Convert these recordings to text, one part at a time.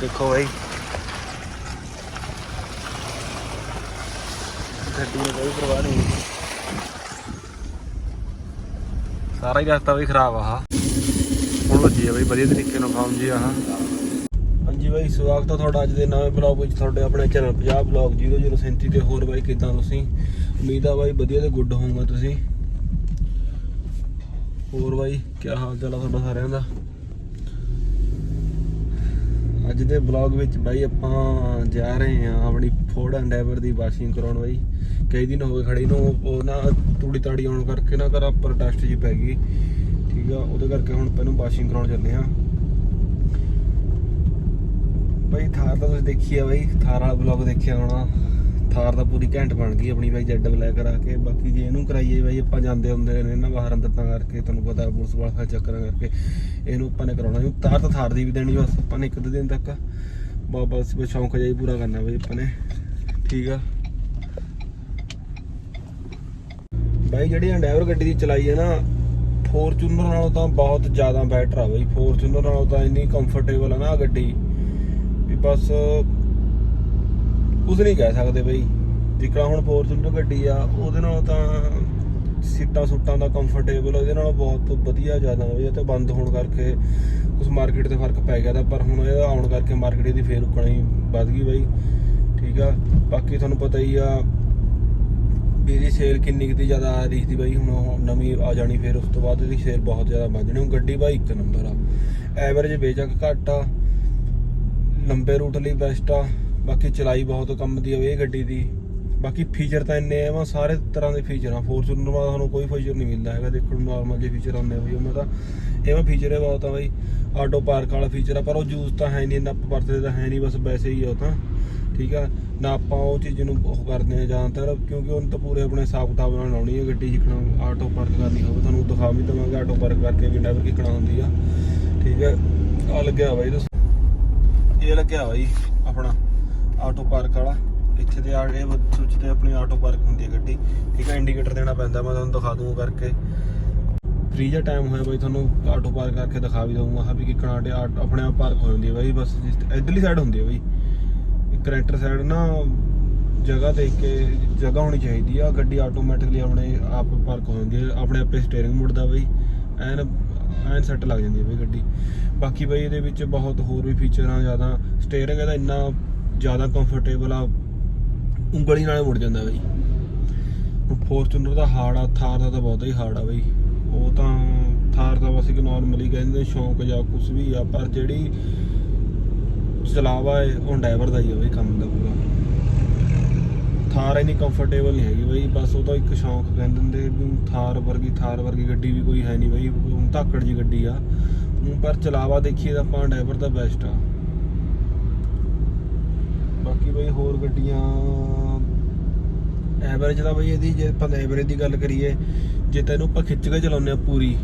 ਦੇਖੋ ਬਾਈ। ਗੱਡੀ ਨੂੰ ਕੋਈ ਪਰਵਾਹ ਨਹੀਂ। ਸਾਰਾ ਹੀ ਰਸਤਾ ਵੀ ਖਰਾਬ ਆ ਆਹ। ਹੁਣ ਵੱਜੀ ਆ ਬਾਈ, ਵਧੀਆ ਤਰੀਕੇ ਨਾਲ ਫਾਰਮ ਜੀ ਆਹ। ਹਾਂਜੀ ਬਾਈ, ਸਵਾਗਤ ਆ ਤੁਹਾਡਾ ਅੱਜ ਦੇ ਨਵੇਂ ਬਲੌਗ ਵਿੱਚ। ਤੁਹਾਡੇ ਆਪਣੇ ਚੈਨਲ ਪੰਜਾਬ ਬਲੌਗ 0037 ਤੇ ਹੋਰ ਬਾਈ, ਕਿਦਾਂ ਤੁਸੀਂ? ਉਮੀਦ ਆ ਬਾਈ ਵਧੀਆ ਤੇ ਗੁੱਡ ਹੋਵੋਗੇ ਤੁਸੀਂ। ਹੋਰ ਬਾਈ ਕੀ ਹਾਲ ਚਾਲ ਆ ਤੁਹਾਡਾ ਸਾਰਿਆਂ ਦਾ? ਅੱਜ ਦੇ ਬਲੌਗ ਵਿੱਚ ਬਾਈ ਆਪਾਂ ਜਾ ਰਹੇ ਹਾਂ ਆਪਣੀ ਫੋਰਡ ਐਂਡੈਵਰ ਦੀ ਵਾਸ਼ਿੰਗ ਕਰਾਉਣ ਬਾਈ। ਕਈ ਦਿਨ ਹੋ ਗਏ ਖੜੀ ਨੂੰ, ਉਹ ਨਾ ਤੂੜੀ ਤਾੜੀ ਆਉਣ ਕਰਕੇ ਨਾ ਘਰ ਪ੍ਰੋਟੈਸਟ ਜੀ ਪੈ ਗਈ। ਠੀਕ ਆ, ਉਹਦੇ ਕਰਕੇ ਹੁਣ ਪਹਿਲਾਂ ਵਾਸ਼ਿੰਗ ਕਰਾਉਣ ਚੱਲੇ ਆ ਬਾਈ ਥਾਰ ਤਾਂ ਤੁਸੀਂ ਦੇਖੀ ਆ ਬਾਈ, ਥਾਰ ਵਾਲਾ ਬਲੌਗ ਦੇਖਿਆ ਹੋਣਾ। ਥਾਰ ਦਾ ਪੂਰੀ ਘੈਂਟ ਬਣ ਗਈ ਆਪਣੀ ਬਾਈ ਜੈਡ ਬਲੈਕ ਕਰਾ ਕੇ। ਬਾਕੀ ਜੇ ਇਹਨੂੰ ਕਰਾਈਏ ਬਾਈ, ਆਪਾਂ ਜਾਂਦੇ ਹੁੰਦੇ ਨੇ ਨਾ ਬਾਹਰ ਅੰਦਰ ਤਾਂ ਕਰਕੇ ਤੁਹਾਨੂੰ ਪਤਾ ਪੁਲਿਸ ਵਾਲਾ ਚੱਕਰਾਂ ਕਰਕੇ। ਇਹਨੂੰ ਆਪਾਂ ਨੇ ਕਰਾਉਣਾ ਜੀ ਤਾਰ ਤਾਂ ਥਾਰ ਦੀ ਵੀ ਦੇਣੀ ਬਸ ਆਪਾਂ ਨੇ ਇੱਕ ਦੋ ਦਿਨ ਤੱਕ। ਬਸ ਬਸ ਸ਼ੌਂਕ ਜਿਹਾ ਪੂਰਾ ਕਰਨਾ ਬਾਈ ਆਪਾਂ ਨੇ। ਠੀਕ ਆ? ਬਾਈ ਜਿਹੜੀ ਐਂਡੈਵਰ ਗੱਡੀ ਦੀ ਚਲਾਈ ਹੈ ਨਾ ਫੋਰਚੂਨਰ ਨਾਲੋਂ ਤਾਂ ਬਹੁਤ ਜ਼ਿਆਦਾ ਬੈਟਰ ਆ ਬਾਈ। ਫੋਰਚੂਨਰ ਨਾਲੋਂ ਤਾਂ ਇੰਨੀ ਕੰਫਰਟੇਬਲ ਆ ਨਾ ਗੱਡੀ। ਵੀ ਬਸ ਕੁਝ ਨਹੀਂ ਕਹਿ ਸਕਦੇ ਬਈ। ਜਿੱਕਾ ਹੁਣ ਫੋਰਚੂਨਰ ਗੱਡੀ ਆ, ਉਹਦੇ ਨਾਲੋਂ ਤਾਂ ਸੀਟਾਂ ਸੁੱਟਾਂ ਦਾ ਕੰਫਰਟੇਬਲ ਇਹਦੇ ਨਾਲੋਂ ਬਹੁਤ ਵਧੀਆ ਜ਼ਿਆਦਾ ਹੋਈ ਇਹ ਬੰਦ ਹੋਣ ਕਰਕੇ ਕੁਝ ਮਾਰਕੀਟ ਤੇ ਫ਼ਰਕ ਪੈ ਗਿਆ ਤਾਂ, ਪਰ ਹੁਣ ਇਹਦਾ ਆਉਣ ਕਰਕੇ ਮਾਰਕੀਟ ਇਹਦੀ ਫੇਰ ਰੁਕਣਾ ਵੱਧ ਗਈ ਬਈ। ਠੀਕ ਆ? ਬਾਕੀ ਤੁਹਾਨੂੰ ਪਤਾ ਹੀ ਆ ਵੀ ਇਹਦੀ ਸੇਲ ਕਿੰਨੀ ਕੁ ਦੀ ਜ਼ਿਆਦਾ ਆ ਰਹੀ ਸੀ ਬਈ, ਹੁਣ ਨਵੀਂ ਆ ਜਾਣੀ ਫਿਰ ਉਸ ਤੋਂ ਬਾਅਦ ਇਹਦੀ ਸੇਲ ਬਹੁਤ ਜ਼ਿਆਦਾ ਵੱਧ ਜਾਣੀ। ਹੁਣ ਗੱਡੀ ਬਾਈ ਇੱਕ ਨੰਬਰ ਆ। ਐਵਰੇਜ ਬੇਚਕ ਘੱਟ ਆ। ਲੰਬੇ ਰੂਟ ਲਈ ਬੈਸਟ ਆ। ਬਾਕੀ ਚਲਾਈ ਬਹੁਤ ਕੰਮ ਦੀ ਆ ਇਹ ਗੱਡੀ ਦੀ। ਬਾਕੀ ਫੀਚਰ ਤਾਂ ਇੰਨੇ ਆ ਵਾ ਸਾਰੇ ਤਰ੍ਹਾਂ ਦੇ ਫੀਚਰ ਆ। ਫੋਰਚੂਨਰ ਦਾ ਤੁਹਾਨੂੰ ਕੋਈ ਫੀਚਰ ਨਹੀਂ ਮਿਲਦਾ ਹੈਗਾ, ਦੇਖਣ ਨੂੰ ਨਾਰਮਲ ਜਿਹੇ ਫੀਚਰ ਆਉਂਦੇ ਆ ਬਈ, ਉਹਨਾਂ ਦਾ। ਇਹਵੇਂ ਫੀਚਰ ਹੈ ਬਹੁਤ ਆ ਬਾਈ ਆਟੋ ਪਾਰਕ ਵਾਲਾ ਫੀਚਰ ਆ, ਪਰ ਉਹ ਯੂਜ਼ ਤਾਂ ਹੈ ਨਹੀਂ ਇੰਨਾ ਆਪਾਂ ਵਰਤਦੇ ਤਾਂ ਹੈ ਨਹੀਂ, ਬਸ ਵੈਸੇ ਹੀ ਆ ਉਹ ਤਾਂ। ਠੀਕ ਆ? ਨਾ ਆਪਾਂ ਉਹ ਚੀਜ਼ ਨੂੰ ਉਹ ਕਰਦੇ ਆ ਜ਼ਿਆਦਾਤਰ, ਕਿਉਂਕਿ ਉਹਨੂੰ ਤਾਂ ਪੂਰੇ ਆਪਣੇ ਹਿਸਾਬ ਕਿਤਾਬ ਨਾਲ ਲਾਉਣੀ ਹੈ ਗੱਡੀ, ਜਿੱਕਣਾ ਆਟੋ ਪਾਰਕ ਕਰਨੀ ਹੋਵੇ, ਤੁਹਾਨੂੰ ਦਿਖਾ ਵੀ ਦਵਾਂਗੇ ਆਟੋ ਪਾਰਕ ਕਰਕੇ ਵੀ ਡਰਾਈਵਰ ਕਿੱਕਣਾ ਹੁੰਦੀ ਆ। ਠੀਕ ਹੈ ਆ ਲੱਗਿਆ ਬਾਈ ਦੱਸ। ਇਹ ਲੱਗਿਆ ਬਾਈ ਆਪਣਾ। ਆਟੋ ਪਾਰਕ ਵਾਲਾ। ਇੱਥੇ ਤੇ ਆ ਇਹ ਸੁੱਚ ਤੇ ਆਪਣੀ ਆਟੋ ਪਾਰਕ ਹੁੰਦੀ ਹੈ ਗੱਡੀ। ਠੀਕ ਹੈ ਇੰਡੀਕੇਟਰ ਦੇਣਾ ਪੈਂਦਾ, ਮੈਂ ਤੁਹਾਨੂੰ ਦਿਖਾ ਦੂੰਗਾ ਕਰਕੇ। ਫ੍ਰੀ ਦਾ ਟਾਈਮ ਹੋਇਆ ਬਾਈ, ਤੁਹਾਨੂੰ ਆਟੋ ਪਾਰਕ ਕਰਕੇ ਦਿਖਾ ਵੀ ਦਊਂਗਾ। ਹਾਂ ਵੀ ਕਿ ਕਨਾਡੇ ਆਪਣੇ ਆਪ ਪਾਰਕ ਹੋ ਜਾਂਦੀ ਹੈ ਬਾਈ, ਬਸ ਜਿਸ- ਇੱਧਰਲੀ ਸਾਈਡ ਹੁੰਦੀ ਹੈ ਬਾਈ। ਕਰੈਕਟਰ ਸਾਈਡ ਨਾ, ਜਗ੍ਹਾ ਦੇਖ ਕੇ ਜਗ੍ਹਾ ਹੋਣੀ ਚਾਹੀਦੀ ਆ। ਗੱਡੀ ਆਟੋਮੈਟਿਕਲੀ ਆਪਣੇ ਆਪ ਪਾਰਕ ਹੋ ਜਾਂਦੀ ਹੈ। ਆਪਣੇ ਆਪੇ ਸਟੀਅਰਿੰਗ ਮੁੜਦਾ ਬਈ। ਐਨ ਐਨ ਸੈੱਟ ਲੱਗ ਜਾਂਦੀ ਹੈ ਬਈ ਗੱਡੀ। ਬਾਕੀ ਬਈ ਇਹਦੇ ਵਿੱਚ ਬਹੁਤ ਹੋਰ ਵੀ ਫੀਚਰ ਆ, ਜ਼ਿਆਦਾ। ਸਟੀਅਰਿੰਗ ਇਹਦਾ ਇੰਨਾ ਜ਼ਿਆਦਾ ਕੰਫਰਟੇਬਲ ਆ, ਉਂਗਲੀ ਨਾਲ ਮੁੜ ਜਾਂਦਾ ਬਈ। ਹੁਣ ਫੋਰਚੂਨਰ ਦਾ ਹਾਰਡ ਆ, ਥਾਰ ਦਾ ਤਾਂ ਬਹੁਤਾ ਹੀ ਹਾਰਡ ਆ ਬਈ। ਉਹ ਤਾਂ ਥਾਰ ਦਾ ਬਸ ਇੱਕ ਨਾਰਮਲੀ ਕਹਿੰਦੇ ਸ਼ੌਂਕ ਜਾਂ ਕੁਝ ਵੀ ਆ, ਪਰ ਜਿਹੜੀ ਚਲਾਵਾ ਹੈ ਉਹ ਡਰਾਈਵਰ ਦਾ ਹੀ ਆ ਬਈ ਕੰਮ ਦਾ ਪੂਰਾ। ਥਾਰ ਇੰਨੀ ਕੰਫਰਟੇਬਲ ਨਹੀਂ ਹੈਗੀ ਬਈ, ਬਸ ਉਹ ਤਾਂ ਇੱਕ ਸ਼ੌਂਕ ਕਹਿੰਦੇ ਹੁੰਦੇ ਵੀ ਥਾਰ ਵਰਗੀ ਥਾਰ ਵਰਗੀ ਗੱਡੀ ਵੀ ਕੋਈ ਹੈ ਨਹੀਂ ਬਈ, ਹੁਣ ਧਾਕੜ ਜੀ ਗੱਡੀ ਆ। ਪਰ ਚਲਾਵਾ ਦੇਖੀਏ ਤਾਂ ਆਪਾਂ ਡਰਾਈਵਰ ਦਾ ਬੈਸਟ ਆ। ਬਾਕੀ ਬਈ ਹੋਰ ਗੱਡੀਆਂ ਐਵਰੇਜ ਦਾ ਬਈ ਇਹਦੀ ਜੇ ਆਪਾਂ ਐਵਰੇਜ ਦੀ ਗੱਲ ਕਰੀਏ, ਜੇ ਤੈਨੂੰ ਆਪਾਂ ਖਿੱਚ ਕੇ ਚਲਾਉਂਦੇ ਆ ਪੂਰੀ,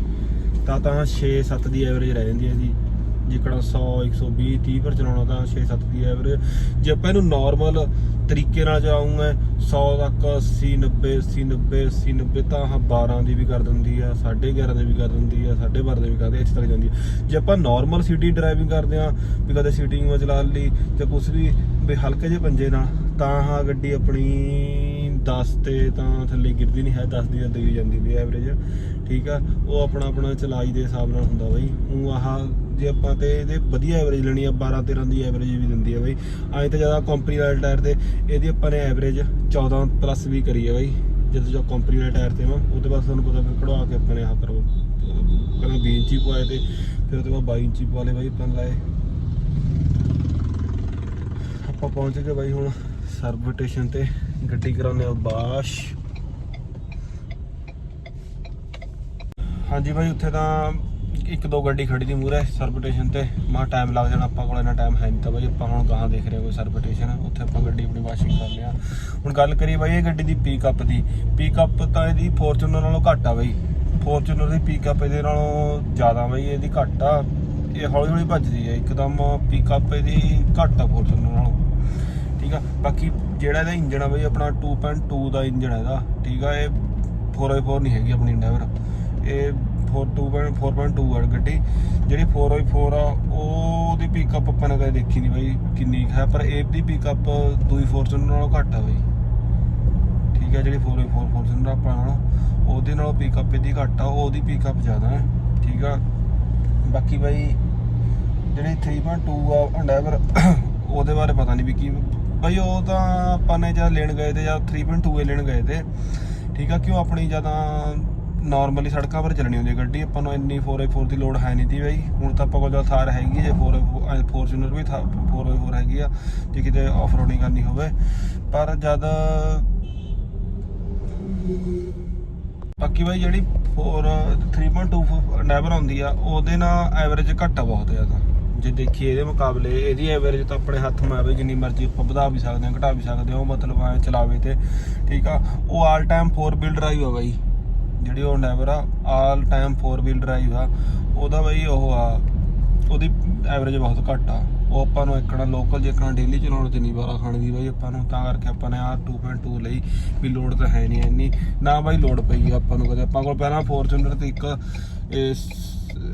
ਤਾਂ ਤਾਂ 6-7 ਦੀ ਐਵਰੇਜ ਰਹਿ ਜਾਂਦੀ ਹੈ ਇਹਦੀ। ਜਿਕੜਾ 100 120 30 ਪਰ ਚਲਾਉਣਾ ਤਾਂ 6-7 ਦੀ ਐਵਰੇਜ ਜੇ ਆਪਾਂ ਇਹਨੂੰ ਨਾਰਮਲ ਤਰੀਕੇ ਨਾਲ ਚਲਾਉਂਗੇ 100 ਤੱਕ 80 90 80 90 80 90 ਤਾਂ ਹਾਂ 12 ਦੀ ਵੀ ਕਰ ਦਿੰਦੀ ਆ 11.5 ਦੀ ਵੀ ਕਰ ਦਿੰਦੀ ਆ 12.5 ਦੀ ਵੀ ਕਰਦੀ ਆ ਤਰ੍ਹਾਂ ਜਾਂਦੀ ਆ। ਜੇ ਆਪਾਂ ਨਾਰਮਲ ਸਿਟੀ ਡਰਾਈਵਿੰਗ ਕਰਦੇ ਆ ਵੀ ਕਦੇ ਸੀਟਿੰਗ ਵਿੱਚ ਚਲਾ ਲਈ ਜਾਂ ਕੁਝ ਵੀ ਵੀ ਹਲਕੇ ਜਿਹੇ ਪੰਜੇ ਨਾਲ, ਤਾਂ ਆਹ ਗੱਡੀ ਆਪਣੀ 10 ਤੇ ਤਾਂ ਥੱਲੇ ਗਿਰਦੀ ਨਹੀਂ ਹੈ 10 ਦੀ ਤਾਂ ਦੇਈ ਜਾਂਦੀ ਵੀ ਐਵਰੇਜ ਠੀਕ ਆ? ਉਹ ਆਪਣਾ ਆਪਣਾ ਚਲਾਈ ਦੇ ਹਿਸਾਬ ਨਾਲ ਹੁੰਦਾ ਬਾਈ। ਉਹ ਆਹ ਜੇ ਆਪਾਂ ਤੇ ਇਹਦੇ ਵਧੀਆ ਐਵਰੇਜ ਲੈਣੀ ਆ 12 13 ਦੀ ਐਵਰੇਜ ਵੀ ਦਿੰਦੀ ਆ ਬਾਈ। ਐਂ ਤਾਂ ਜ਼ਿਆਦਾ ਕੰਪਨੀ ਵਾਲੇ ਟਾਇਰ ਤੇ ਇਹਦੀ ਆਪਾਂ ਨੇ ਐਵਰੇਜ 14 ਪਲੱਸ ਵੀ ਕਰੀ ਆ ਬਾਈ। ਜਦੋਂ ਜੋ ਕੰਪਨੀ ਵਾਲੇ ਟਾਇਰ ਤੇ ਵਾ, ਉਹਦੇ ਬਾਅਦ ਤੁਹਾਨੂੰ ਪਤਾ ਫਿਰ ਕਢਵਾ ਕੇ ਆਪਾਂ ਨੇ ਆਹ ਕਰੋ ਪਹਿਲਾਂ 20 ਇੰਚੀ ਪਵਾਏ ਤੇ, ਫਿਰ ਉਹਦੇ ਬਾਅਦ 22 ਇੰਚੀ ਪਵਾ ਲਏ ਬਾਈ, ਆਪਾਂ ਲਾਏ ਆਪਾਂ ਪਹੁੰਚ ਗਏ ਬਾਈ ਹੁਣ ਸਰਵਿਸ ਸਟੇਸ਼ਨ ਤੇ, ਗੱਡੀ ਕਰਾਉਂਦੇ ਆ ਬਾਸ਼। ਹਾਂਜੀ ਬਾਈ, ਉੱਥੇ ਤਾਂ ਇੱਕ ਦੋ ਗੱਡੀ ਖੜੀ ਦੀ ਮੂਰੇ ਸਰਵਿਸ ਸਟੇਸ਼ਨ ਤੇ। ਮਾ ਟਾਈਮ ਲੱਗ ਜਾਣਾ, ਆਪਾਂ ਕੋਲ ਇੰਨਾ ਟਾਈਮ ਹੈ ਨਹੀਂ ਤਾਂ ਬਾਈ, ਆਪਾਂ ਹੁਣ ਗਾਹਾਂ ਦੇਖ ਰਹੇ ਕੋਈ ਸਰਵਿਸ ਸਟੇਸ਼ਨ ਉੱਥੇ ਆਪਾਂ ਗੱਡੀ ਆਪਣੀ ਵਾਸ਼ਿੰਗ ਕਰ ਲਿਆ। ਹੁਣ ਗੱਲ ਕਰੀਏ ਬਾਈ, ਇਹ ਗੱਡੀ ਦੀ ਪਿਕਅਪ ਦੀ। ਪਿਕਅਪ ਤਾਂ ਇਹਦੀ ਫੋਰਚੂਨਰ ਨਾਲੋਂ ਘੱਟ ਆ ਬਾਈ। ਫੋਰਚੂਨਰ ਦੀ ਪਿਕਅਪ ਇਹਦੇ ਨਾਲੋਂ ਜ਼ਿਆਦਾ ਬਾਈ, ਇਹਦੀ ਘੱਟ ਆ। ਇਹ ਹੌਲੀ ਹੌਲੀ ਭੱਜਦੀ ਹੈ ਇੱਕਦਮ ਪਿਕਅਪ ਇਹਦੀ ਘੱਟ ਆ ਫੋਰਚੂਨਰ ਨਾਲੋਂ। ਠੀਕ ਆ? ਬਾਕੀ ਜਿਹੜਾ ਇਹਦਾ ਇੰਜਨ ਆ ਬਈ, ਆਪਣਾ 2.2 ਦਾ ਇੰਜਨ ਹੈ ਇਹਦਾ। ਠੀਕ ਆ? ਇਹ 4x4 ਨਹੀਂ ਹੈਗੀ ਆਪਣੀ ਇੰਡਾਵਰ ਇਹ 4 2.4.2 ਆ ਗੱਡੀ। ਜਿਹੜੀ 4x4 ਆ, ਉਹਦੀ ਪਿਕਅਪ ਆਪਾਂ ਨੇ ਕਦੇ ਦੇਖੀ ਨਹੀਂ ਬਾਈ, ਕਿੰਨੀ ਕੁ ਹੈ, ਪਰ ਇਹਦੀ ਪਿਕਅਪ ਦੂਈ ਫੋਰਚੂਨਰ ਨਾਲੋਂ ਘੱਟ ਆ ਬਾਈ। ਠੀਕ ਆ? ਜਿਹੜੀ 4x4 ਫੋਰਚੂਨਰ ਆਪਾਂ ਨਾਲ, ਉਹਦੇ ਨਾਲੋਂ ਪਿਕਅਪ ਇਹਦੀ ਘੱਟ ਆ, ਉਹਦੀ ਪਿਕਅਪ ਜ਼ਿਆਦਾ ਹੈ। ਠੀਕ ਆ? ਬਾਕੀ ਬਾਈ, ਜਿਹੜੀ 3.2 ਆ ਅੰਡੈਵਰ ਉਹਦੇ ਬਾਰੇ ਪਤਾ ਨਹੀਂ ਵੀ ਕੀ ਬਾਈ ਉਹ ਤਾਂ ਆਪਾਂ ਨੇ ਜਦ ਲੈਣ ਗਏ ਤੇ ਜਾਂ 3.2 ਲੈਣ ਗਏ ਤੇ, ਠੀਕ ਆ ਕਿਉਂ ਆਪਣੀ ਜ਼ਿਆਦਾ ਨਾਰਮਲੀ ਸੜਕਾਂ 'ਪਰ ਚੱਲਣੀ ਹੁੰਦੀ ਹੈ ਗੱਡੀ, ਆਪਾਂ ਨੂੰ ਇੰਨੀ 4x4 ਦੀ ਲੋਡ ਹੈ ਨਹੀਂ ਤੀ ਬਾਈ। ਹੁਣ ਤਾਂ ਆਪਾਂ ਕੋਲ ਜਦ ਥਾਰ ਹੈਗੀ ਜੇ 4 ਫੋਰਚੂਨਰ ਵੀ 4x4 ਹੈਗੀ ਆ ਜੇ ਕਿਤੇ ਆਫ ਰੋਡਿੰਗ ਕਰਨੀ ਹੋਵੇ। ਪਰ ਜਦ ਬਾਕੀ ਬਾਈ ਜਿਹੜੀ 4 3.2 ਨੈਵਰ ਆਉਂਦੀ ਆ, ਉਹਦੇ ਨਾਲ ਐਵਰੇਜ ਘੱਟ ਆ ਬਹੁਤ ਜ਼ਿਆਦਾ। ਜੇ ਦੇਖੀਏ ਇਹਦੇ ਮੁਕਾਬਲੇ, ਇਹਦੀ ਐਵਰੇਜ ਤਾਂ ਆਪਣੇ ਹੱਥ ਮਾ ਆਵੇ ਜਿੰਨੀ ਮਰਜ਼ੀ ਆਪਾਂ ਵਧਾ ਵੀ ਸਕਦੇ ਹਾਂ, ਘਟਾ ਵੀ ਸਕਦੇ ਹਾਂ, ਉਹ ਮਤਲਬ ਐ ਚਲਾਵੇ ਤੇ, ਠੀਕ ਆ? ਉਹ ਆਲ ਟਾਈਮ 4 ਵੀਲ ਡਰਾਈਵ ਆ ਬਾਈ, ਜਿਹੜੀ ਉਹ ਨੈਵਰ ਆ ਆਲ ਟਾਈਮ 4 ਵੀਲ ਡਰਾਈਵ ਆ, ਉਹਦਾ ਬਾਈ ਉਹ ਆ, ਉਹਦੀ ਐਵਰੇਜ ਬਹੁਤ ਘੱਟ ਆ, ਉਹ ਆਪਾਂ ਨੂੰ ਇੱਕਣਾ ਲੋਕਲ ਜੇਕਣਾ ਡੇਲੀ ਚਲਾਉਣ ਤੇ ਨਹੀਂ ਵਾਰਾ ਖਾਣ ਦੀ ਬਾਈ, ਆਪਾਂ ਨੂੰ ਤਾਂ ਕਰਕੇ ਆਪਾਂ ਨੇ ਆ 2.2 ਲਈ ਵੀ ਲੋਡ ਤਾਂ ਹੈ ਨਹੀਂ ਇੰਨੀ, ਨਾ ਬਾਈ ਲੋਡ ਪਈ ਆਪਾਂ ਨੂੰ ਕਦੇ, ਆਪਾਂ ਕੋਲ ਪਹਿਲਾਂ ਫੋਰਚੂਨਰ ਤੇ ਇੱਕ, ਇਹ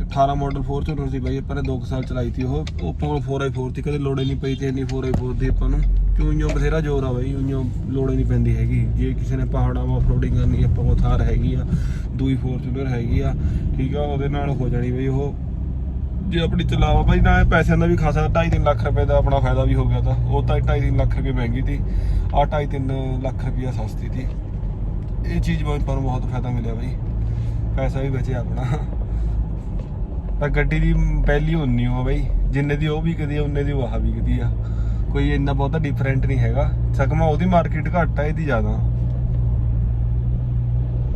18 ਮਾਡਲ ਫੋਰਚੂਨਰ ਸੀ ਬਾਈ, ਆਪਾਂ ਨੇ 2 ਸਾਲ ਚਲਾਈ ਸੀ ਉਹ। ਉਹ ਆਪਾਂ ਕੋਲ 4x4 ਤੀ, ਕਦੇ ਲੋੜੇ ਨਹੀਂ ਪਈ ਤੇ ਇੰਨੀ 4x4 ਦੀ ਆਪਾਂ ਨੂੰ। ਕਿਉਂ ਇਉਂ ਬਥੇਰਾ ਜ਼ੋਰ ਆ ਬਾਈ, ਇਉਂ ਲੋੜ ਹੀ ਨਹੀਂ ਪੈਂਦੀ ਹੈਗੀ। ਜੇ ਕਿਸੇ ਨੇ ਪਹਾੜਾਂ 'ਮਾ ਆਫਰੋਡਿੰਗ ਕਰਨੀ, ਆਪਾਂ ਕੋਲ ਥਾਰ ਹੈਗੀ ਆ, ਦੂਈ ਫੋਰਚੂਨਰ ਹੈਗੀ ਆ, ਠੀਕ ਆ, ਉਹਦੇ ਨਾਲ ਹੋ ਜਾਣੀ ਬਈ ਉਹ। ਜੇ ਆਪਣੀ ਚਲਾਵਾ ਬਾਈ, ਨਾ ਪੈਸਿਆਂ ਦਾ ਵੀ ਖਾਸਾ 2.5 ਲੱਖ ਰੁਪਏ ਦਾ ਆਪਣਾ ਫਾਇਦਾ ਵੀ ਹੋ ਗਿਆ ਤਾਂ। ਉਹ ਤਾਂ 2.5 ਲੱਖ ਰੁਪਏ ਮਹਿੰਗੀ ਤੀ, ਆ 2.5 ਲੱਖ ਰੁਪਏ ਸਸਤੀ ਤੀ। ਇਹ ਚੀਜ਼ ਬਾਈ ਆਪਾਂ ਨੂੰ ਬਹੁਤ ਫਾਇਦਾ ਮਿਲਿਆ ਬਾਈ। ਪੈਸਾ ਵੀ ਬਚਿਆ ਆਪਣਾ। ਪਰ ਗੱਡੀ ਦੀ ਪਹਿਲੀ ਉਨੀ ਹੋ ਬਾਈ, ਜਿੰਨੇ ਦੀ ਉਹ ਵੀ ਕਦੀ ਉਹਨੇ ਦੀ ਉਹ ਆਹ ਵੀ ਕਦੀ ਆ। ਕੋਈ ਇੰਨਾ ਬਹੁਤਾ ਡਿਫਰੈਂਟ ਨਹੀਂ ਹੈਗਾ। ਸਕਮਾ ਉਹਦੀ ਮਾਰਕੀਟ ਘੱਟ ਆ, ਇਹਦੀ ਜ਼ਿਆਦਾ।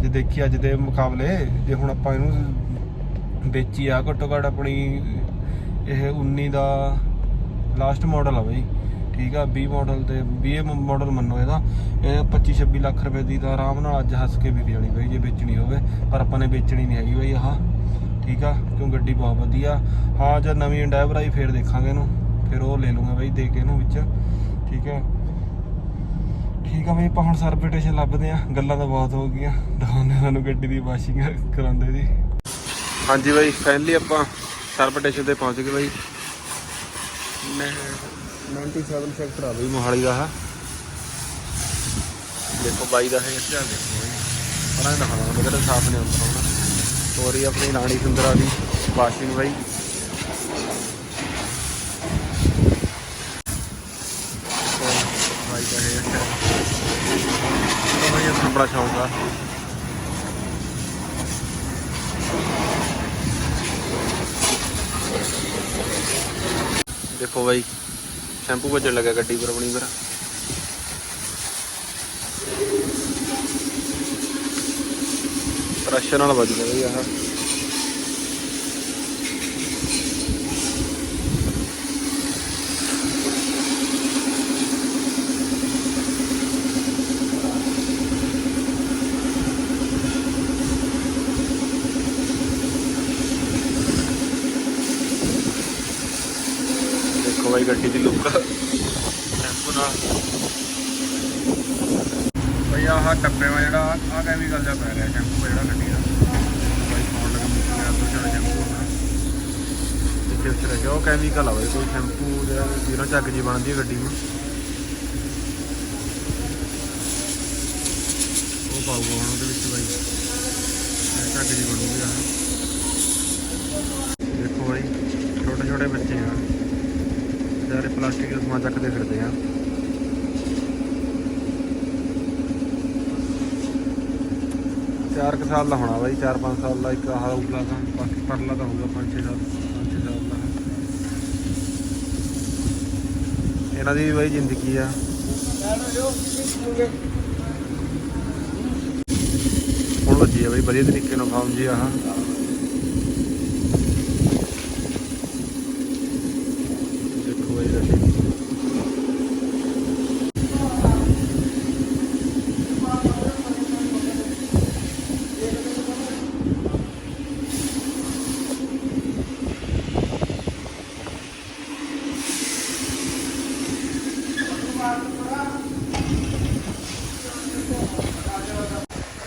ਜੇ ਦੇਖੀ ਅੱਜ ਦੇ ਮੁਕਾਬਲੇ, ਜੇ ਹੁਣ ਆਪਾਂ ਇਹਨੂੰ ਵੇਚੀ ਆ, ਘੱਟੋ ਘੱਟ ਆਪਣੀ ਇਹ 19 ਦਾ ਲਾਸਟ ਮਾਡਲ ਆ ਬਈ। ਠੀਕ ਆ 20 ਮਾਡਲ ਤੇ 20 ਮਾਡਲ ਮੰਨੋ ਇਹਦਾ। ਇਹ 25 26 ਲੱਖ ਰੁਪਏ ਦੀ ਤਾਂ ਆਰਾਮ ਨਾਲ ਅੱਜ ਹੱਸ ਕੇ ਵਿਕ ਜਾਣੀ ਬਈ, ਜੇ ਵੇਚਣੀ ਹੋਵੇ। ਪਰ ਆਪਾਂ ਨੇ ਵੇਚਣੀ ਨਹੀਂ ਹੈਗੀ ਬਈ ਆਹ। ਠੀਕ ਆ? ਕਿਉਂ ਗੱਡੀ ਬਹੁਤ ਵਧੀਆ? ਹਾਂ, ਜਦ ਨਵੀਂ ਡਰਾਈਵਰ ਆਈ ਫੇਰ ਦੇਖਾਂਗੇ ਇਹਨੂੰ। ਫਿਰ ਉਹ ਲੈ ਲੂੰਗਾ ਬਾਈ, ਦੇ ਕੇ ਇਹਨੂੰ ਵਿੱਚ। ਠੀਕ ਆ? ਠੀਕ ਆ ਬਈ, ਆਪਾਂ ਹੁਣ ਸਰਪੀਟੇਸ਼ਨ ਲੱਭਦੇ ਆ। ਗੱਲਾਂ ਤਾਂ ਬਹੁਤ ਹੋ ਗਈਆਂ। ਦਿਖਾਉਂਦੇ ਸਾਨੂੰ ਗੱਡੀ ਦੀ ਵਾਸ਼ਿੰਗ ਕਰਾਉਂਦੇ ਜੀ ਹਾਂਜੀ ਬਾਈ ਫਾਈਨਲੀ ਆਪਾਂ ਸਰਪਟੇਸ਼ਨ ਤੇ ਪਹੁੰਚ ਗਏ ਬਾਈ। ਮੈਂ 97 ਸੈਕਟਰ ਆ ਬਈ ਮੋਹਾਲੀ ਦਾ ਹੈ ਦੇਖੋ ਬਾਈ ਦਾ ਹੈ ਧਿਆਨ ਦੇਖੋ ਬੜਾ ਹੀ ਦਿਖਾਉਣਾ ਸਾਫ਼ ਨਹੀਂ ਹੁੰਦਾ। ਹੁਣ ਤੋਰੀ ਆਪਣੀ ਰਾਣੀ ਸੁੰਦਰਾ ਦੀ ਵਾਸ਼ਿੰਗ ਬਾਈ। ਬਾਈ ਦਾ ਹੈ ਤਾਂ ਇਹ ਬੜਾ ਸ਼ੌਂਕ ਆ। ਦੇਖੋ ਬਾਈ, ਸ਼ੈਂਪੂ ਵੱਜਣ ਲੱਗਾ ਗੱਡੀ ਪਰ ਆਪਣੀ ਪਰ। ਪ੍ਰੈਸ਼ਰ ਨਾਲ ਵੱਜ ਗਿਆ ਬਈ ਆਹ। ਦੇਖੋ ਬਾਈ ਗੱਡੀ ਦੀ ਲੁੱਕ ਟੈਂਪੋ ਨਾਲ। ਬਈ ਆਹ ਟੱਪੇ ਵਾ ਜਿਹੜਾ, ਆਹ ਕੈਮੀਕਲ ਦਾ ਪੈ ਰਿਹਾ ਸ਼ੈਂਪੂ ਜਿਹੜਾ ਗੱਡੀ ਦਾ ਬਾਈ ਪਾਉਣ ਲੱਗਾ ਮੁੱਕਿਆ ਤੋਂ ਜਿਹੜਾ ਸ਼ੈਂਪੂ ਹੋਣਾ ਇੱਥੇ ਰੱਖਿਆ ਉਹ ਕੈਮੀਕਲ ਆ ਬਾਈ ਕੋਈ ਸ਼ੈਂਪੂ ਜਿਹੜਾ ਜਿਹਨਾਂ ਚੱਕ ਜੀ ਬਣਦੀ ਹੈ ਗੱਡੀ ਨੂੰ। ਉਹ ਪਾਊਗਾ ਹੁਣ ਉਹਦੇ ਵਿੱਚ ਬਾਈ। ਚੱਕ ਜੀ ਬਣੂਗੀ ਆਹ ਦੇਖੋ ਬਾਈ, ਛੋਟੇ ਛੋਟੇ ਬੱਚੇ ਆ। ਸਾਰੇ ਪਲਾਸਟਿਕ ਦਾ ਸਮਾਨ ਚੱਕਦੇ ਫਿਰਦੇ ਆ। ਚਾਰ ਕੁ ਸਾਲ ਦਾ ਹੋਣਾ ਬਾਈ 4-5 ਸਾਲ ਦਾ ਇੱਕ ਆਹ ਉਪਲਾ ਤਾਂ, ਬਾਕੀ ਪਰਲਾ ਤਾਂ ਹੋਊਗਾ 5-6 5-6 ਸਾਲ ਦਾ ਇਹਨਾਂ ਦੀ ਵੀ ਬਾਈ ਜ਼ਿੰਦਗੀ ਆ। ਹੁਣ ਵੱਜੀ ਆ ਬਾਈ ਵਧੀਆ ਤਰੀਕੇ ਨਾਲ ਫਾਰਮ ਜੀ ਆਹ ਦੇਖੋ ਬਾਈ ਰਸੀ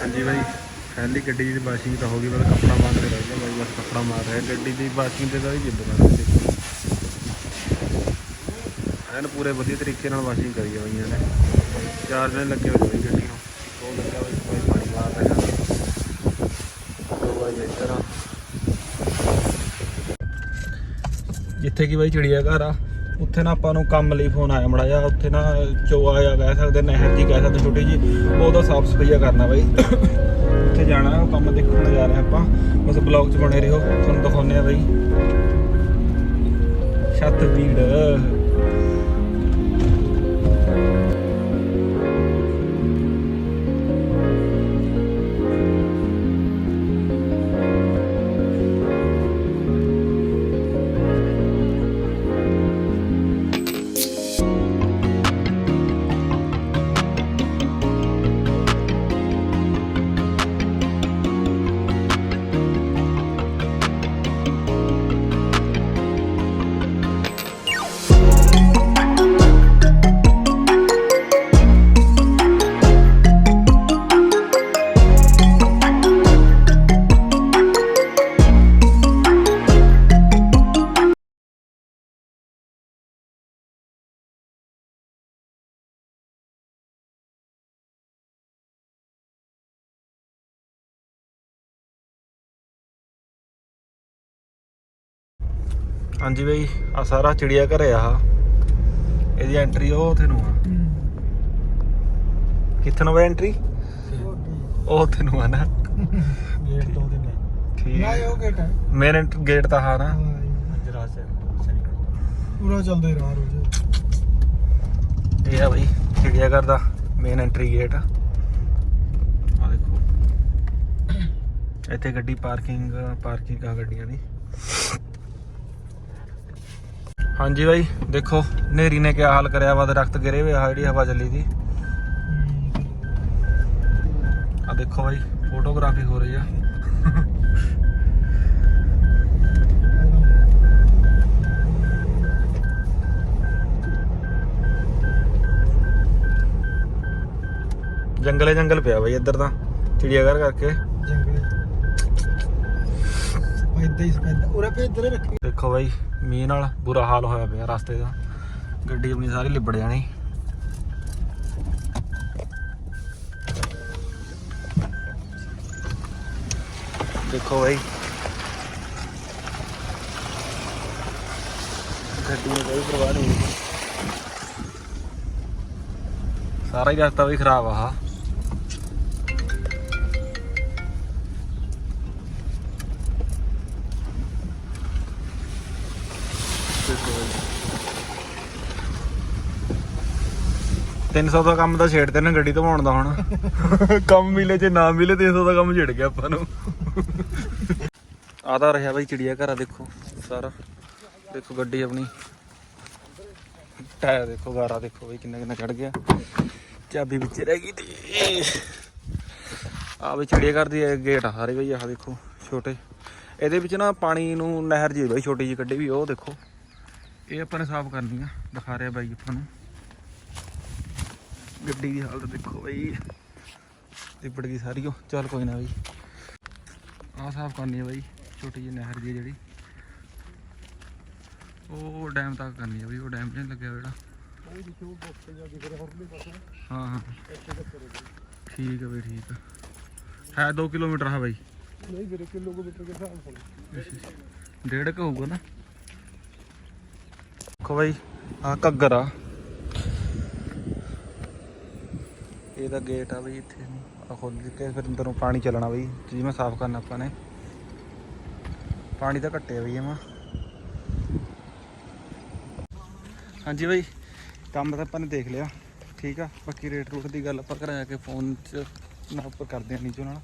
ਹਾਂਜੀ ਬਾਈ ਫੈਨਲੀ ਗੱਡੀ ਦੀ ਵਾਸ਼ਿੰਗ ਤਾਂ ਹੋ ਗਈ, ਬਸ ਕੱਪੜਾ ਮਾਰ ਕੇ ਰਹਿ ਗਿਆ ਬਾਈ, ਬਸ ਕੱਪੜਾ ਮਾਰ ਰਿਹਾ। ਗੱਡੀ ਦੀ ਵਾਸ਼ਿੰਗ ਤੇ ਤਾਂ ਹੀ ਜਿੱਦ ਕਰ ਦੇਖੋ ਐਨ ਪੂਰੇ ਵਧੀਆ ਤਰੀਕੇ ਨਾਲ ਵਾਸ਼ਿੰਗ ਕਰੀ ਆ ਬਈਆਂ ਨੇ। ਚਾਰ ਜਣੇ ਲੱਗੇ ਹੋਏ ਬਈ ਗੱਡੀ ਨੂੰ। ਉਹ ਲੱਗਾ ਬਈ, ਕੋਈ ਪਾਣੀ ਮਾਰ ਰਿਹਾ ਉਹ ਬਾਈ ਇੱਧਰ ਆ। ਜਿੱਥੇ ਕਿ ਬਾਈ ਚਿੜੀਆ ਘਰ ਆ। ਉੱਥੇ ਨਾ ਆਪਾਂ ਨੂੰ ਕੰਮ ਲਈ ਫੋਨ ਆਇਆ ਮੜਾ ਜਾ ਉੱਥੇ ਨਾ ਚੋਆ ਜਾਂ ਕਹਿ ਸਕਦੇ, ਨਹਿਰ ਦੀ ਕਹਿ ਸਕਦੇ, ਛੋਟੀ ਜੀ ਉਹਦਾ ਸਾਫ਼ ਸਫਾਈਆ ਕਰਨਾ ਬਾਈ। ਉੱਥੇ ਜਾਣਾ, ਉਹ ਕੰਮ ਦੇਖਣ ਜਾ ਰਹੇ ਆਪਾਂ। ਬਸ ਬਲੌਗ 'ਚ ਬਣੇ ਰਹੋ, ਤੁਹਾਨੂੰ ਦਿਖਾਉਂਦੇ ਆ ਬਾਈ। ਛੱਤ ਪੀੜ ਹਾਂਜੀ ਬਾਈ ਆ ਸਾਰਾ ਚਿੜੀਆ ਘਰ ਆ। ਇਹਦੀ ਐਂਟਰੀ ਉਹ ਉੱਥੇ ਨੂੰ ਆ। ਕਿੱਥੇ ਨੂੰ ਐਂਟਰੀ ਉਹ ਉੱਥੇ ਨੂੰ ਆ ਨਾ। ਗੇਟ ਤੋਂ ਦੇ ਨੇ ਠੀਕ। ਨਾ ਇਹ ਉਹ ਗੇਟ ਹੈ ਮੇਨ ਗੇਟ ਤਾਂ ਹਾਂ ਨਾ ਜਰਾ ਸੇ ਪੂਰਾ ਚੱਲਦੇ ਰਹਾ ਰੋਜ਼। ਇਹ ਆ ਬਈ ਚਿੜੀਆ ਘਰ ਦਾ ਮੇਨ ਐਂਟਰੀ ਗੇਟ ਆ। ਦੇਖੋ। ਇੱਥੇ ਗੱਡੀ ਪਾਰਕਿੰਗ ਪਾਰਕਿੰਗ ਆ ਗੱਡੀਆਂ ਦੀ। ਹਾਂਜੀ ਬਾਈ, ਦੇਖੋ ਨੇਰੀ ਨੇ ਕਿਆ ਹਾਲ ਕਰਿਆ ਵਾ ਦਰਖਤ ਗਿਰੇ ਹੋਏ ਆ, ਜਿਹੜੀ ਹਵਾ ਚੱਲੀ ਦੀ। ਆ ਦੇਖੋ ਬਾਈ ਫੋਟੋਗ੍ਰਾਫੀ ਹੋ ਰਹੀ ਆ। ਜੰਗਲੇ ਜੰਗਲ ਪਿਆ ਬਾਈ ਇੱਧਰ ਤਾਂ ਚਿੜੀਆ ਘਰ ਕਰਕੇ। ਜੰਗਲੇ ਪੈਦਾ ਹੀ ਪੈਦਾ ਉਰੇ ਪੇ ਇੱਧਰ ਰੱਖੀ ਦੇਖੋ ਬਾਈ, ਮੀਂਹ ਨਾਲ ਬੁਰਾ ਹਾਲ ਹੋਇਆ ਪਿਆ ਰਸਤੇ ਦਾ। ਗੱਡੀ ਆਪਣੀ ਸਾਰੀ ਲਿਬੜ ਜਾਣੀ। ਦੇਖੋ ਬਾਈ। ਗੱਡੀ ਨੂੰ ਕੋਈ ਪਰਵਾਹ ਨਹੀਂ। ਸਾਰਾ ਹੀ ਰਸਤਾ ਵੀ ਖਰਾਬ ਆ ਆਹ। 300 ਦਾ ਕੰਮ ਤਾਂ ਛੇੜਦੇ ਨੇ ਗੱਡੀ ਧਵਾਉਣ ਦਾ ਹੁਣ। ਕੰਮ ਮਿਲੇ ਜੇ ਨਾ ਮਿਲੇ 300 ਦਾ ਕੰਮ ਛਿੜ ਗਿਆ ਆਪਾਂ ਨੂੰ। ਆਦਾ ਰਿਹਾ ਬਾਈ ਚਿੜੀਆ ਘਰ ਆ ਦੇਖੋ ਸਾਰਾ। ਦੇਖੋ ਗੱਡੀ ਆਪਣੀ। ਟਾਇਰ ਦੇਖੋ ਗਾਰਾ ਦੇਖੋ ਬਾਈ ਕਿੰਨਾ ਕਿੰਨਾ ਚੜ ਗਿਆ। ਚਾਬੀ ਵਿੱਚ ਰਹਿ ਗਈ ਤੇ। ਆ ਵੀ ਚਿੜੀਆ ਘਰ ਦੀ ਗੇਟ ਆ ਸਾਰੇ ਬਈ ਆਹ ਦੇਖੋ ਛੋਟੇ। ਇਹਦੇ ਵਿੱਚ ਨਾ ਪਾਣੀ ਨੂੰ ਨਹਿਰ ਜੀ ਬਈ ਛੋਟੀ ਜੀ ਕੱਢੀ ਵੀ ਉਹ ਦੇਖੋ। ਇਹ ਆਪਾਂ ਨੇ ਸਾਫ਼ ਕਰਨੀ ਆ ਦਿਖਾ ਰਿਹਾ ਬਾਈ ਆਪਾਂ ਨੂੰ। ਗੱਡੀ ਦੀ ਹਾਲਤ ਦੇਖੋ ਬਈ। ਲਿਪੜ ਗਈ ਸਾਰੀ ਉਹ। ਚੱਲ ਕੋਈ ਨਾ ਬਈ। ਆਹ ਸਾਫ਼ ਕਰਨੀ ਆ ਬਾਈ ਛੋਟੀ ਜਿਹੀ ਨਹਿਰ ਜੀ ਜਿਹੜੀ। ਉਹ ਡੈਮ ਤੱਕ ਕਰਨੀ ਆ ਬਈ ਉਹ ਡੈਮ ਨਹੀਂ ਲੱਗਿਆ ਜਿਹੜਾ। ਹਾਂ ਹਾਂ। ਠੀਕ ਹੈ ਬਈ ਠੀਕ ਹੈ ਹੈ 2 ਕਿਲੋਮੀਟਰ ਹੈ ਬਾਈ। ਨਹੀਂ ਵੀਰੇ ਕਿਲੋਮੀਟਰ ਦੇ ਹਿਸਾਬ ਨਾਲ। ਡੇਢ ਕੁ ਹੋਊਗਾ ਨਾ। ਦੇਖੋ ਬਾਈ ਆ ਘੱਗਰ ਆ। ਇਹਦਾ ਗੇਟ ਆ ਬਈ ਇੱਥੇ। ਨੂੰ ਆ ਖੋਲ ਕੇ ਫਿਰ ਅੰਦਰੋਂ ਪਾਣੀ ਚੱਲਣਾ ਬਈ ਜਿਵੇਂ ਸਾਫ਼ ਕਰਨਾ ਆਪਾਂ ਨੇ। ਪਾਣੀ ਤਾਂ ਘੱਟਿਆ ਬਈ ਇਹਮਾ ਹਾਂਜੀ ਬਈ, ਕੰਮ ਤਾਂ ਆਪਾਂ ਨੇ ਦੇਖ ਲਿਆ। ਠੀਕ ਆ, ਬਾਕੀ ਰੇਟ ਰੂਟ ਦੀ ਗੱਲ ਆਪਾਂ ਘਰਾਂ ਜਾ ਕੇ ਫੋਨ 'ਚ ਨਾ ਉੱਪਰ ਕਰਦੇ ਆ ਨੀਚੋਂ ਨਾਲ।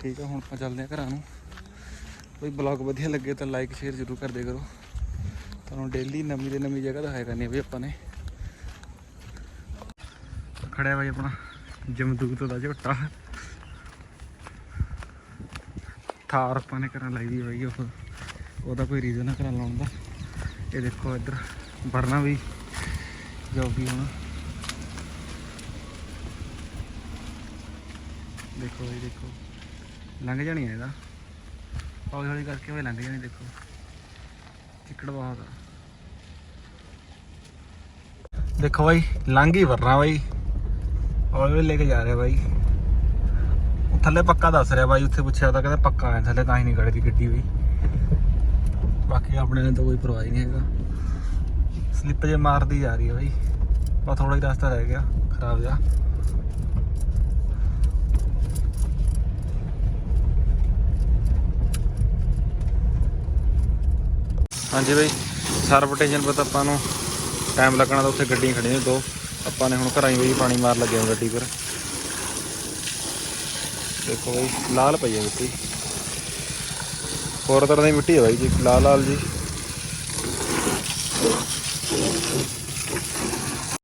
ਠੀਕ ਆ, ਹੁਣ ਆਪਾਂ ਚੱਲਦੇ ਆ ਘਰਾਂ ਨੂੰ। ਬਈ ਬਲੌਗ ਵਧੀਆ ਲੱਗੇ ਤਾਂ ਲਾਈਕ ਸ਼ੇਅਰ ਜ਼ਰੂਰ ਕਰਦੇ ਕਰੋ। ਤੁਹਾਨੂੰ ਡੇਲੀ ਨਵੀਂ ਦੇ ਨਵੀਂ ਜਗ੍ਹਾ ਦਿਖਾਇਆ ਕਰਨੀ ਆ ਬਈ ਆਪਾਂ ਨੇ। ਖੜਿਆ ਬਾਈ ਆਪਣਾ ਜਮਦੂਤ ਦਾ ਝੋਟਾ। ਥਾਰ ਆਪਾਂ ਨੇ ਕਰਨ ਲਈ ਦੀ ਬਾਈ ਉਹ। ਉਹਦਾ ਕੋਈ ਰੀਜ਼ਨ ਹੈ ਕਰਨ ਲਾਉਣ ਦਾ। ਇਹ ਦੇਖੋ ਇੱਧਰ ਵਰਨਾ ਵੀ ਜੋ ਵੀ ਹੁਣ। ਦੇਖੋ ਬਾਈ, ਦੇਖੋ। ਲੰਘ ਜਾਣੀ ਆ ਇਹਦਾ। ਹੌਲੀ ਹੌਲੀ ਕਰਕੇ ਹੋਏ ਲੰਘ ਜਾਣੀ, ਦੇਖੋ। ਚਿੱਕੜ ਬਹੁਤ ਆ। ਦੇਖੋ ਬਾਈ ਲੰਘ ਹੀ ਵਰਨਾ ਬਾਈ ਹੌਲੀ ਲੈ ਕੇ ਜਾ ਰਿਹਾ ਬਾਈ ਉਹ ਥੱਲੇ ਪੱਕਾ ਦੱਸ ਰਿਹਾ ਬਾਈ ਉੱਥੇ ਪੁੱਛਿਆ ਤਾਂ ਕਹਿੰਦਾ ਪੱਕਾ ਹੈ ਥੱਲੇ ਤਾਂ ਹੀ ਨਹੀਂ ਖੜਦੀ ਗੱਡੀ ਬਈ ਬਾਕੀ ਆਪਣੇ ਨੇ ਤਾਂ ਕੋਈ ਪਰਵਾਹ ਹੀ ਨਹੀਂ ਹੈਗਾ ਸਲਿੱਪ ਜੇ ਮਾਰਦੀ ਜਾ ਰਹੀ ਹੈ ਬਾਈ ਬਸ ਥੋੜਾ ਹੀ ਰਸਤਾ ਰਹਿ ਗਿਆ ਖਰਾਬ ਜਾ ਹਾਂਜੀ ਬਾਈ ਸਰਵਟੇਸ਼ਨ ਪਤਾ ਆਪਾਂ ਨੂੰ ਟਾਈਮ ਲੱਗਣਾ ਤਾਂ ਉੱਥੇ ਗੱਡੀਆਂ ਖੜੀਆਂ ਨੇ ਦੋ। ਆਪਾਂ ਨੇ ਹੁਣ ਘਰਾਂ ਹੀ ਬਈ ਪਾਣੀ ਮਾਰ ਲੱਗਿਆ ਗੱਡੀ ਪਰ। ਦੇਖੋ ਬਾਈ, ਲਾਲ ਪਈ ਹੈ ਮਿੱਟੀ। ਹੋਰ ਤਰ੍ਹਾਂ ਦੀ ਮਿੱਟੀ ਹੈ ਬਾਈ ਜੀ ਲਾਲ ਲਾਲ ਜੀ।